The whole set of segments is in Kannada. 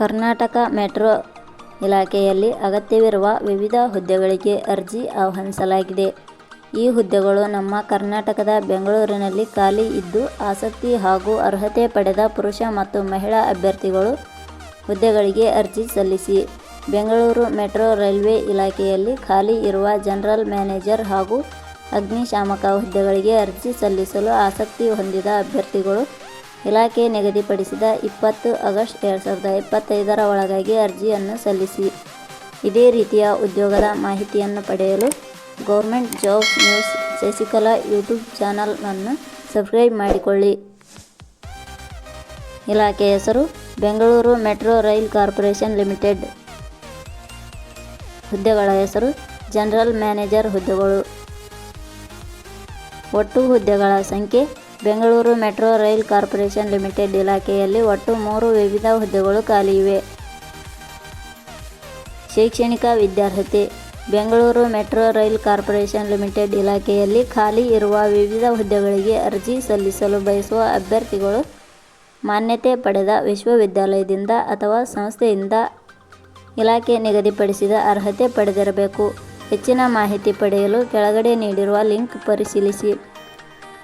ಕರ್ನಾಟಕ ಮೆಟ್ರೋ ಇಲಾಖೆಯಲ್ಲಿ ಅಗತ್ಯವಿರುವ ವಿವಿಧ ಹುದ್ದೆಗಳಿಗೆ ಅರ್ಜಿ ಆಹ್ವಾನಿಸಲಾಗಿದೆ. ಈ ಹುದ್ದೆಗಳು ನಮ್ಮ ಕರ್ನಾಟಕದ ಬೆಂಗಳೂರಿನಲ್ಲಿ ಖಾಲಿ ಇದ್ದು, ಆಸಕ್ತಿ ಹಾಗೂ ಅರ್ಹತೆ ಪಡೆದ ಪುರುಷ ಮತ್ತು ಮಹಿಳಾ ಅಭ್ಯರ್ಥಿಗಳು ಹುದ್ದೆಗಳಿಗೆ ಅರ್ಜಿ ಸಲ್ಲಿಸಿ. ಬೆಂಗಳೂರು ಮೆಟ್ರೋ ರೈಲ್ವೆ ಇಲಾಖೆಯಲ್ಲಿ ಖಾಲಿ ಇರುವ ಜನರಲ್ ಮ್ಯಾನೇಜರ್ ಹಾಗೂ ಅಗ್ನಿಶಾಮಕ ಹುದ್ದೆಗಳಿಗೆ ಅರ್ಜಿ ಸಲ್ಲಿಸಲು ಆಸಕ್ತಿ ಹೊಂದಿದ ಅಭ್ಯರ್ಥಿಗಳು ಇಲಾಖೆ ನಿಗದಿಪಡಿಸಿದ ಇಪ್ಪತ್ತು ಆಗಸ್ಟ್ ಎರಡು ಸಾವಿರದ ಇಪ್ಪತ್ತೈದರ ಒಳಗಾಗಿ ಅರ್ಜಿಯನ್ನು ಸಲ್ಲಿಸಿ. ಇದೇ ರೀತಿಯ ಉದ್ಯೋಗದ ಮಾಹಿತಿಯನ್ನು ಪಡೆಯಲು government jobs news Shashikala YouTube channel ಅನ್ನು ಸಬ್ಸ್ಕ್ರೈಬ್ ಮಾಡಿಕೊಳ್ಳಿ. ಇಲಾಖೆ ಹೆಸರು, Bengaluru metro rail corporation limited. ಹುದ್ದೆಗಳ ಹೆಸರು, ಜನರಲ್ ಮ್ಯಾನೇಜರ್ ಹುದ್ದೆಗಳು. ಒಟ್ಟು ಹುದ್ದೆಗಳ ಸಂಖ್ಯೆ Bengaluru metro rail corporation limited ಇಲಾಖೆಯಲ್ಲಿ ಒಟ್ಟು ಮೂರು ವಿವಿಧ ಹುದ್ದೆಗಳು ಖಾಲಿ ಇವೆ. ಶೈಕ್ಷಣಿಕ ವಿದ್ಯಾರ್ಹತೆ Bengaluru metro rail corporation limited ಇಲಾಖೆಯಲ್ಲಿ ಖಾಲಿ ಇರುವ ವಿವಿಧ ಹುದ್ದೆಗಳಿಗೆ ಅರ್ಜಿ ಸಲ್ಲಿಸಲು ಬಯಸುವ ಅಭ್ಯರ್ಥಿಗಳು ಮಾನ್ಯತೆ ಪಡೆದ ವಿಶ್ವವಿದ್ಯಾಲಯದಿಂದ ಅಥವಾ ಸಂಸ್ಥೆಯಿಂದ ಇಲಾಖೆ ನಿಗದಿಪಡಿಸಿದ ಅರ್ಹತೆ ಪಡೆದಿರಬೇಕು. ಹೆಚ್ಚಿನ ಮಾಹಿತಿ ಪಡೆಯಲು ಕೆಳಗಡೆ ನೀಡಿರುವ ಲಿಂಕ್ ಪರಿಶೀಲಿಸಿ.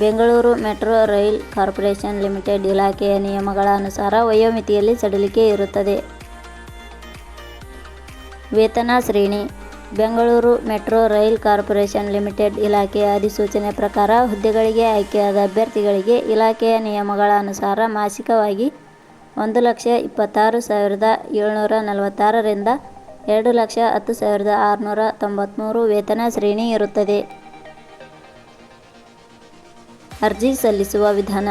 Bengaluru metro rail corporation limited ಇಲಾಖೆಯ ನಿಯಮಗಳ ಅನುಸಾರ ವಯೋಮಿತಿಯಲ್ಲಿ ಸಡಿಲಿಕೆ ಇರುತ್ತದೆ. ವೇತನ ಶ್ರೇಣಿ, Bengaluru metro rail corporation limited ಇಲಾಖೆಯ ಅಧಿಸೂಚನೆ ಪ್ರಕಾರ ಹುದ್ದೆಗಳಿಗೆ ಆಯ್ಕೆಯಾದ ಅಭ್ಯರ್ಥಿಗಳಿಗೆ ಇಲಾಖೆಯ ನಿಯಮಗಳ ಅನುಸಾರ ಮಾಸಿಕವಾಗಿ ಒಂದು ಲಕ್ಷ ಇಪ್ಪತ್ತಾರು ಸಾವಿರದ ಏಳ್ನೂರ ನಲವತ್ತಾರರಿಂದ ಎರಡು ಲಕ್ಷ ಹತ್ತು ಸಾವಿರದ ಆರುನೂರ ತೊಂಬತ್ತ್ಮೂರು ವೇತನ ಶ್ರೇಣಿ ಇರುತ್ತದೆ. ಅರ್ಜಿ ಸಲ್ಲಿಸುವ ವಿಧಾನ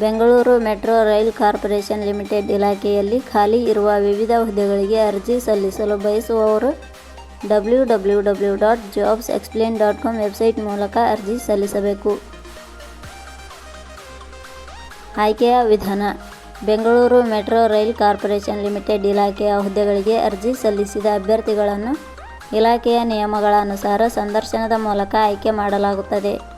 Bengaluru metro rail corporation limited ಇಲಾಖೆಯಲ್ಲಿ ಖಾಲಿ ಇರುವ ವಿವಿಧ ಹುದ್ದೆಗಳಿಗೆ ಅರ್ಜಿ ಸಲ್ಲಿಸಲು ಬಯಸುವವರು W W W dot jobs explain dot com website ಮೂಲಕ ಅರ್ಜಿ ಸಲ್ಲಿಸಬೇಕು. ಆಯ್ಕೆಯ ವಿಧಾನ Bengaluru metro rail corporation limited ಇಲಾಖೆಯ ಹುದ್ದೆಗಳಿಗೆ ಅರ್ಜಿ ಸಲ್ಲಿಸಿದ ಅಭ್ಯರ್ಥಿಗಳನ್ನು ಇಲಾಖೆಯ ನಿಯಮಗಳ ಅನುಸಾರ ಸಂದರ್ಶನದ ಮೂಲಕ ಆಯ್ಕೆ ಮಾಡಲಾಗುತ್ತದೆ.